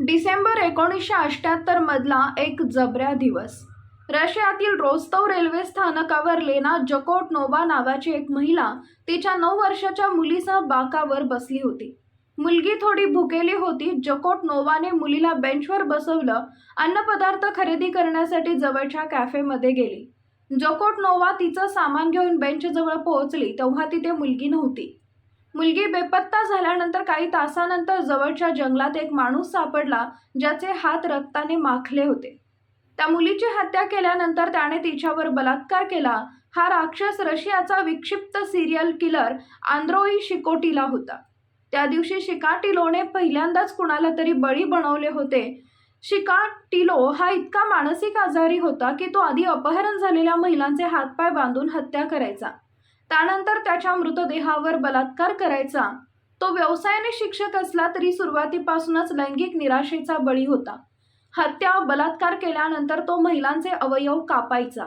डिसेंबर एकोणीसशे अठ्याहत्तर मधला एक जबऱ्या दिवस. रशियातील रोस्तव रेल्वे स्थानकावर लेना जकोटनोवा नावाची एक महिला तिच्या नऊ वर्षाच्या मुलीसह बाकावर बसली होती. मुलगी थोडी भुकेली होती जकोटनोवाने मुलीला बेंचवर बसवलं अन्नपदार्थ खरेदी करण्यासाठी जवळच्या कॅफेमध्ये गेली. जकोटनोवा तिचं सामान घेऊन बेंचजवळ पोहोचली तेव्हा तिथे मुलगी नव्हती. मुलगी बेपत्ता झाल्यानंतर काही तासानंतर जवळच्या जंगलात एक माणूस सापडला ज्याचे हात रक्ताने माखले होते. त्या मुलीची हत्या केल्यानंतर त्याने तिच्यावर बलात्कार केला. हा राक्षस रशियाचा विक्षिप्त सिरियल किलर आंद्रोई शिकोटीला होता. त्या दिवशी शिकाटिलोने पहिल्यांदाच कुणाला तरी बळी बनवले होते. शिकाटिलो हा इतका मानसिक आजारी होता की तो आधी अपहरण झालेल्या महिलांचे हातपाय बांधून हत्या करायचा. त्यानंतर त्याच्या मृतदेहावर बलात्कार करायचा. तो व्यवसायाने शिक्षक असला तरी सुरुवातीपासूनच लैंगिक निराशेचा बळी होता. हत्या बलात्कार केल्यानंतर तो महिलांचे अवयव कापायचा.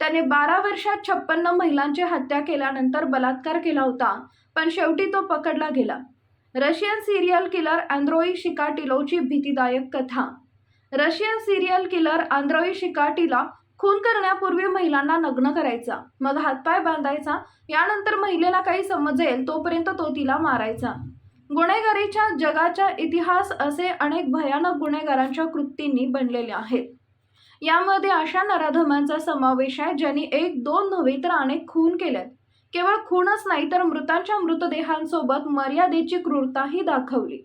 त्याने बारा वर्षात छप्पन्न महिलांची हत्या केल्यानंतर बलात्कार केला होता पण शेवटी तो पकडला गेला. रशियन सिरियल किलर अँद्रोई शिकाटिलोची भीतीदायक कथा. रशियन सिरियल किलर आंद्रोई शिकाटीला खून करण्यापूर्वी महिलांना नग्न करायचा मग हातपाय बांधायचा यानंतर महिलेला काही समजेल तोपर्यंत तो तिला मारायचा. गुन्हेगारीच्या जगाचा इतिहास असे अनेक भयानक गुन्हेगारांच्या कृतींनी बनलेले आहेत. यामध्ये अशा नराधमांचा समावेश आहे ज्यांनी एक दोन नव्हे तर अनेक खून केल्यात केवळ खूनच नाही तर मृतांच्या मृतदेहांसोबत मर्यादेची क्रूरताही दाखवली.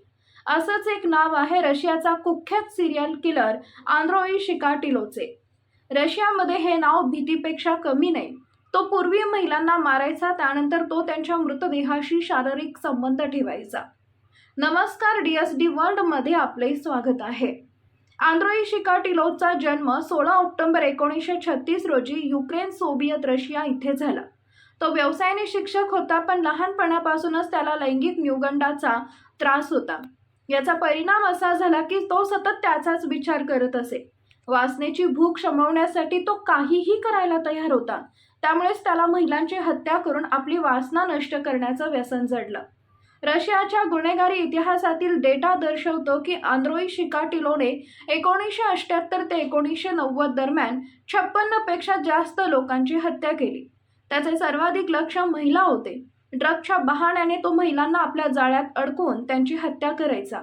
असंच एक नाव आहे रशियाचा कुख्यात सिरियल किलर आंद्रोई शिकाटिलोचे. रशियामध्ये हे नाव भीतीपेक्षा कमी नाही. तो पूर्वी महिलांना मारायचा त्यानंतर तो त्यांच्या मृतदेहाशी शारीरिक संबंध ठेवायचा. नमस्कार डी एस डी वर्ल्डमध्ये आपले स्वागत आहे. आंद्रोई शिकाटिलोचा जन्म सोळा ऑक्टोबर एकोणीसशे छत्तीस रोजी युक्रेन सोवियत रशिया इथे झाला. तो व्यवसायाने शिक्षक होता पण लहानपणापासूनच त्याला लैंगिक न्यूगंडाचा त्रास होता. याचा परिणाम असा झाला की तो सतत त्याचाच विचार करत असे. वासनेची भूक शमवण्यासाठी तो काहीही करायला तयार होता. त्यामुळेच त्याला महिलांची हत्या करून आपली वासना नष्ट करण्याचं व्यसन जडलं. रशियाच्या गुन्हेगारी इतिहासातील डेटा दर्शवतो की आंद्रोई शिकाटिलोने एकोणीसशे अठ्याहत्तर ते एकोणीसशे नव्वद दरम्यान छप्पन्नपेक्षा जास्त लोकांची हत्या केली. त्याचे सर्वाधिक लक्ष महिला होते. ड्रगच्या बहाण्याने तो महिलांना आपल्या जाळ्यात अडकून त्यांची हत्या करायचा.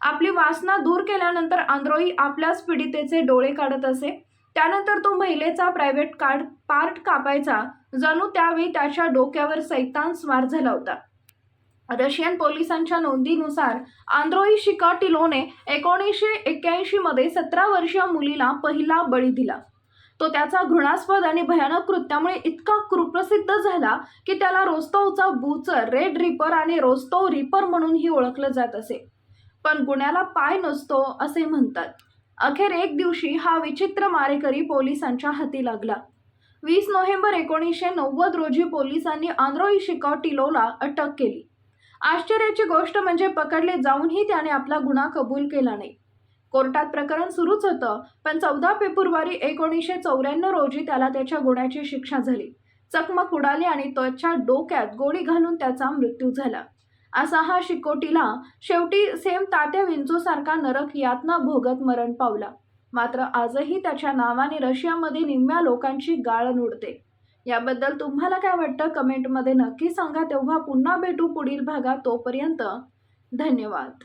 आपली वासना दूर केल्यानंतर आंद्रोई आपल्याच पीडितेचे डोळे काढत असे. त्यानंतर तो महिलेचा प्रायव्हेट कार्ड पार्ट कापायचा. जणू त्यावेळी त्याच्या डोक्यावर सैतान स्वार झाला होता. रशियन पोलिसांच्या नोंदीनुसार आंद्रोई शिकाटिलोने एकोणीसशे एक्क्याऐंशीमध्ये सतरा वर्षीय मुलीला पहिला बळी दिला. तो त्याचा घृणास्पद आणि भयानक कृत्यामुळे इतका कुप्रसिद्ध झाला की त्याला रोस्तोवचा बूचर रेड रिपर आणि रोस्तोव रिपर म्हणूनही ओळखलं जात असे. पण गुन्ह्याला पाय नसतो असे म्हणतात. अखेर एक दिवशी हा विचित्र मारेकरी पोलिसांच्या हाती लागला. वीस नोव्हेंबर एकोणीसशे नव्वद रोजी पोलिसांनी आंध्रोई शिकाटिलोला अटक केली. आश्चर्याची गोष्ट म्हणजे पकडले जाऊनही त्याने आपला गुन्हा कबूल केला नाही. कोर्टात प्रकरण सुरूच होतं पण चौदा फेब्रुवारी एकोणीसशे चौऱ्याण्णव रोजी त्याला त्याच्या गुन्ह्याची शिक्षा झाली. चकमक उडाली आणि त्याच्या डोक्यात गोळी घालून त्याचा मृत्यू झाला. असा हा शिकोटीला शेवटी सेम तात्या विंचूसारखा नरक यातना भोगत मरण पावला. मात्र आजही त्याच्या नावाने रशियामध्ये निम्म्या लोकांची गाळ उडते याबद्दल तुम्हाला काय वाटतं? कमेंटमध्ये नक्की सांगा. तेव्हा पुन्हा भेटू पुढील भागात. तोपर्यंत धन्यवाद.